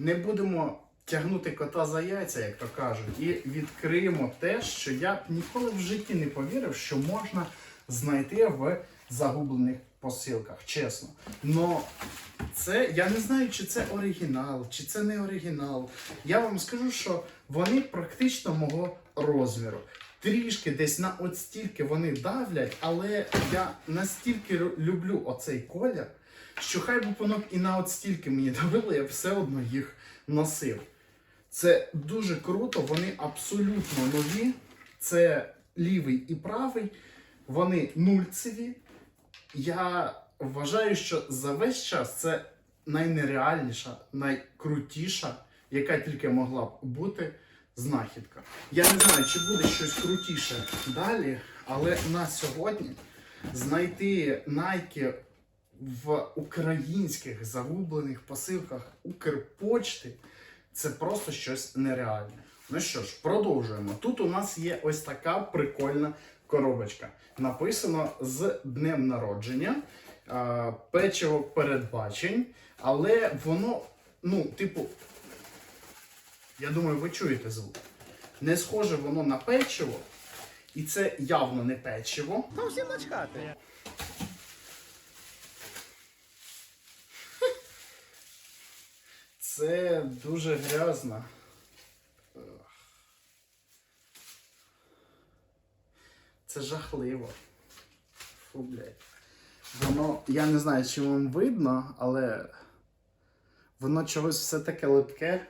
не будемо тягнути кота за яйця, як то кажуть, і відкриємо те, що я б ніколи в житті не повірив, що можна знайти в загублених посилках, чесно. Но це я не знаю, чи це оригінал, чи це не оригінал. Я вам скажу, що вони практично мого розміру. Трішки десь на от стільки вони давлять, але я настільки люблю оцей колір, що хай б і на от стільки мені давило, я все одно їх носив. Це дуже круто, вони абсолютно нові. Це лівий і правий, вони нульцеві. Я вважаю, що за весь час це найнереальніша, найкрутіша, яка тільки могла б бути знахідка. Я не знаю, чи буде щось крутіше далі, але на сьогодні знайти Nike в українських загублених посилках Укрпочти це просто щось нереальне. Ну що ж, продовжуємо. Тут у нас є ось така прикольна коробочка. Написано з днем народження, печиво передбачень, але воно, ну, типу, я думаю, ви чуєте звук. Не схоже воно на печиво, і це явно не печиво. Та всім начхати. Це дуже грязно. Це жахливо. Фу, блядь. Воно, я не знаю, чи вам видно, але воно чогось все таке липке.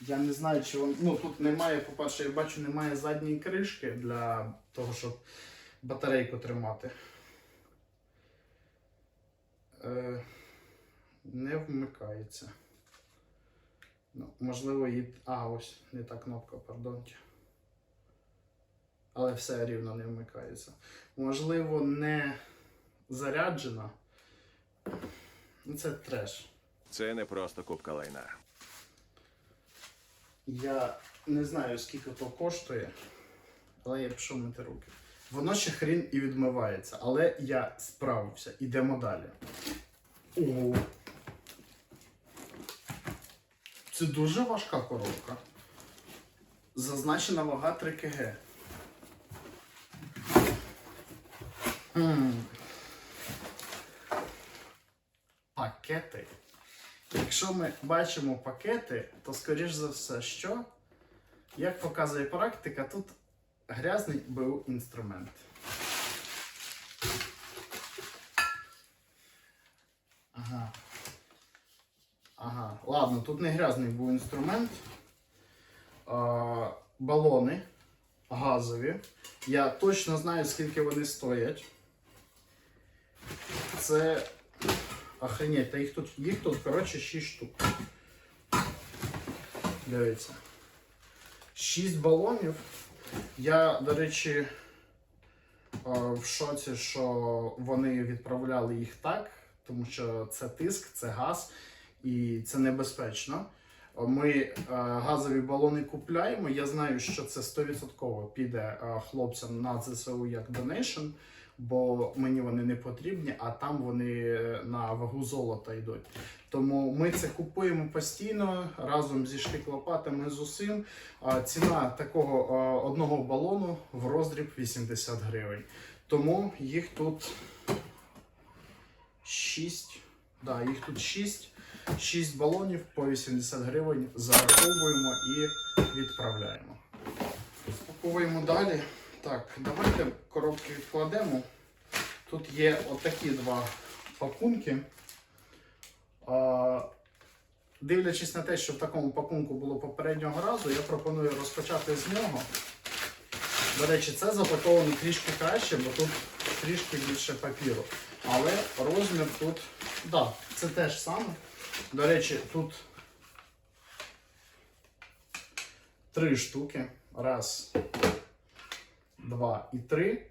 Я не знаю, чи воно. Ну, тут немає, по-перше, я бачу, немає задньої кришки для того, щоб батарейку тримати. Е, не вмикається. Ну, можливо, її. А, ось, не та кнопка, пардонте. Але все рівно не вмикається. Можливо, не заряджена. Ну, це треш. Це не просто кубка лайна. Я не знаю, скільки то коштує, але я пішов мити руки. Воно ще хрін і відмивається, але я справився. Ідемо далі. Ого. Це дуже важка коробка. Зазначена вага 3 кг. Пакети. Якщо ми бачимо пакети, то скоріш за все, що, як показує практика, тут грязний БУ інструмент. Ага. Ага. Ладно, тут не грязний був інструмент. А, балони газові. Я точно знаю, скільки вони стоять. Це Охренеть, та їх тут, їх тут, коротше, 6 штук. Дивіться. 6 балонів. Я, до речі, в шоці, що вони відправляли їх так, тому що це тиск, це газ і це небезпечно. Ми е, газові балони купляємо. Я знаю, що це 100% піде е, хлопцям на ЗСУ як донейшн, бо мені вони не потрібні, а там вони е, на вагу золота йдуть. Тому ми це купуємо постійно разом зі штик-лопатами з усім. Ціна такого одного балону в роздріб 80 гривень. Тому їх тут 6. Да, їх тут 6. 6 балонів по 80 гривень зараховуємо і відправляємо. Спаковуємо далі. Так, давайте коробки відкладемо. Тут є отакі два пакунки. А, дивлячись на те, що в такому пакунку було попереднього разу, я пропоную розпочати з нього. До речі, це запаковано трішки краще, бо тут трішки більше папіру. Але розмір тут, да, це теж саме. До речі, тут три штуки. Раз, два і три.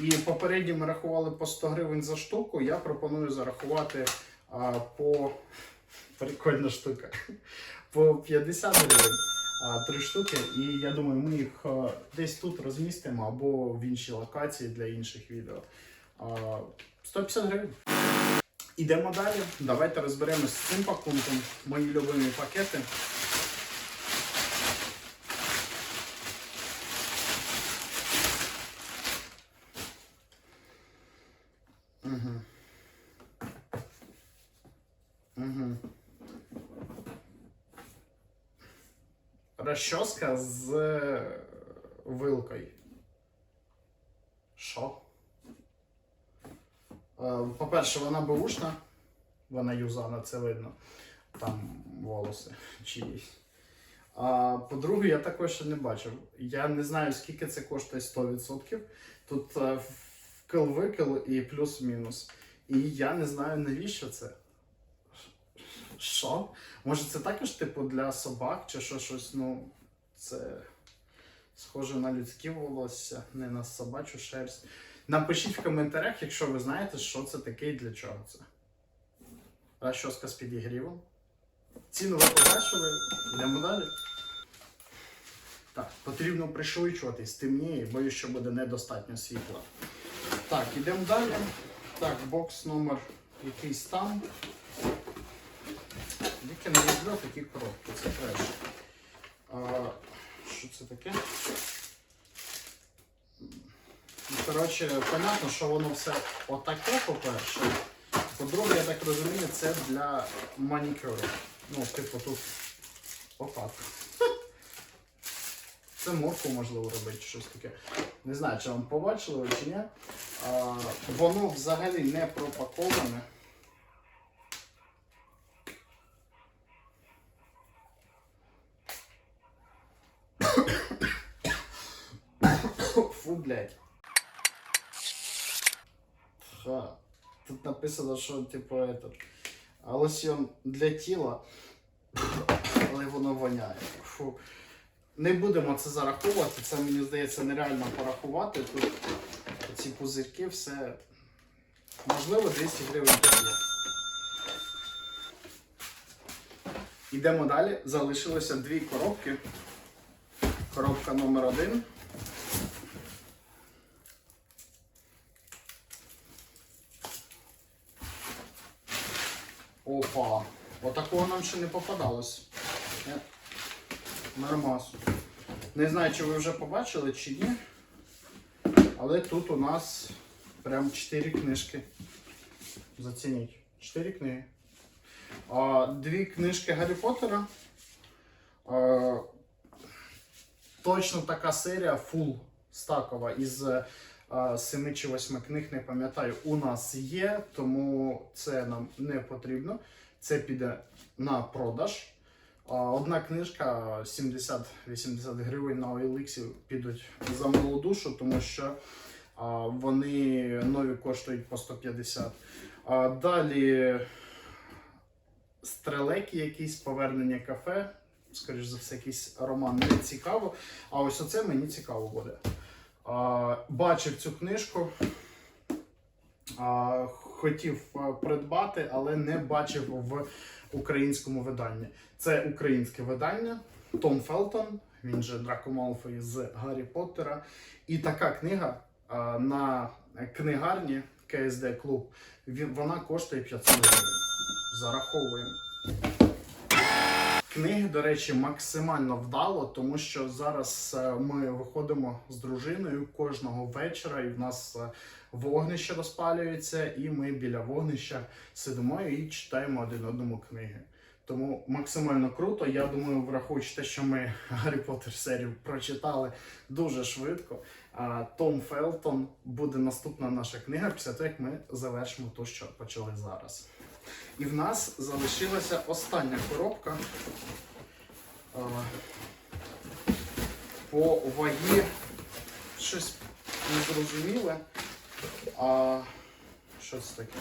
І попередньо ми рахували по 100 гривень за штуку. Я пропоную зарахувати а, по прикольна штука. По 50 гривень. А, три штуки, і я думаю, ми їх а, десь тут розмістимо або в іншій локації для інших відео. А, 150 гривень. Ідемо далі. Давайте розберемось з цим пакунком. Мої любимі пакети. Угу. Розчоска з е, вилкою. Що? Е, По-перше, вона беушна, вона юзана, це видно. Там волоси чиїсь. А по-друге, я також ще не бачив. Я не знаю, скільки це коштує 100%. Тут е, вкл-викл і плюс-мінус. І я не знаю, навіщо це. Що? Може, це також, типу, для собак чи що щось, ну, це схоже на людські волосся, не на собачу шерсть. Напишіть в коментарях, якщо ви знаєте, що це таке і для чого це. Розчоска з підігрівом. Ціну ви побачили, йдемо далі. Так, потрібно пришвидшуватись, темніє, боюсь, що буде недостатньо світла. Так, ідемо далі. Так, бокс номер якийсь там. Тільки не люблю такі коробки, це треш. Що це таке? Коротше, понятно, що воно все отаке, по-перше. По-друге, я так розумію, це для манікюру. Ну, типу тут отак. Це морку можливо робити, щось таке. Не знаю, чи вам побачили чи ні. А, воно взагалі не пропаковане. Фу, блядь. Ха. Тут написано, що типу этот, а лосьон для тіла, але воно воняє. Фу. Не будемо це зараховувати, це мені здається нереально порахувати. Тут ці пузирки, все. Можливо, 200 гривень є. Йдемо далі. Залишилося дві коробки. Коробка номер один. Опа! Отакого нам ще не попадалось. Е, Нормас. Не знаю, чи ви вже побачили, чи ні. Але тут у нас прям 4 книжки. Зацініть. 4 книги. Дві книжки Гаррі Поттера. Точно така серія фул стакова із а, семи чи восьми книг, не пам'ятаю, у нас є, тому це нам не потрібно. Це піде на продаж. Одна книжка 70-80 гривень на OLX підуть за милу душу, тому що вони нові коштують по 150. А, Далі стрелеки, якісь повернення кафе. Скоріш за все, якийсь роман не цікаво. А ось оце мені цікаво буде. Бачив цю книжку. Хотів придбати, але не бачив в українському виданні. Це українське видання Том Фелтон, він же Драко Малфой з Гаррі Поттера. І така книга а, на книгарні КСД Клуб. Вона коштує 500 гривень. Зараховуємо. Книги, до речі, максимально вдало, тому що зараз е, ми виходимо з дружиною кожного вечора, і в нас е, вогнище розпалюється, і ми біля вогнища сидимо і читаємо один одному книги. Тому максимально круто. Я думаю, враховуючи те, що ми Гаррі Поттер серію прочитали дуже швидко. Том Фелтон буде наступна наша книга після того, як ми завершимо те, що почали зараз. І в нас залишилася остання коробка. А, По вагі щось незрозуміле. А що це таке?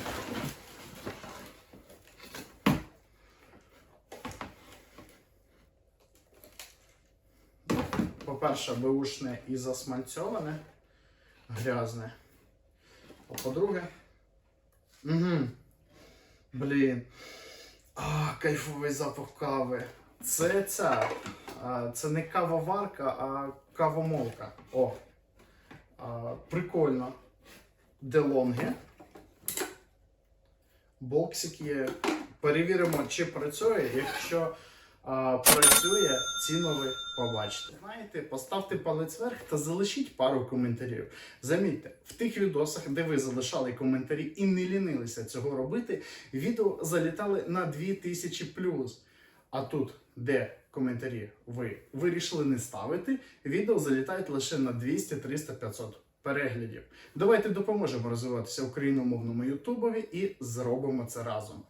По-перше, беушне і засмальцьоване, грязне. А по-друге. Угу. Блін. А, кайфовий запах кави. Це ця. А, це не кавоварка, а кавомолка. О. А, прикольно. Делонги. боксик є. Перевіримо, чи працює. Якщо працює, ціну ви побачите. Знаєте, поставте палець вверх та залишіть пару коментарів. Замітьте, в тих відосах, де ви залишали коментарі і не лінилися цього робити, відео залітали на 2000 плюс. А тут, де коментарі ви вирішили не ставити, відео залітають лише на 200, 300, 500 переглядів. Давайте допоможемо розвиватися україномовному Ютубові і зробимо це разом.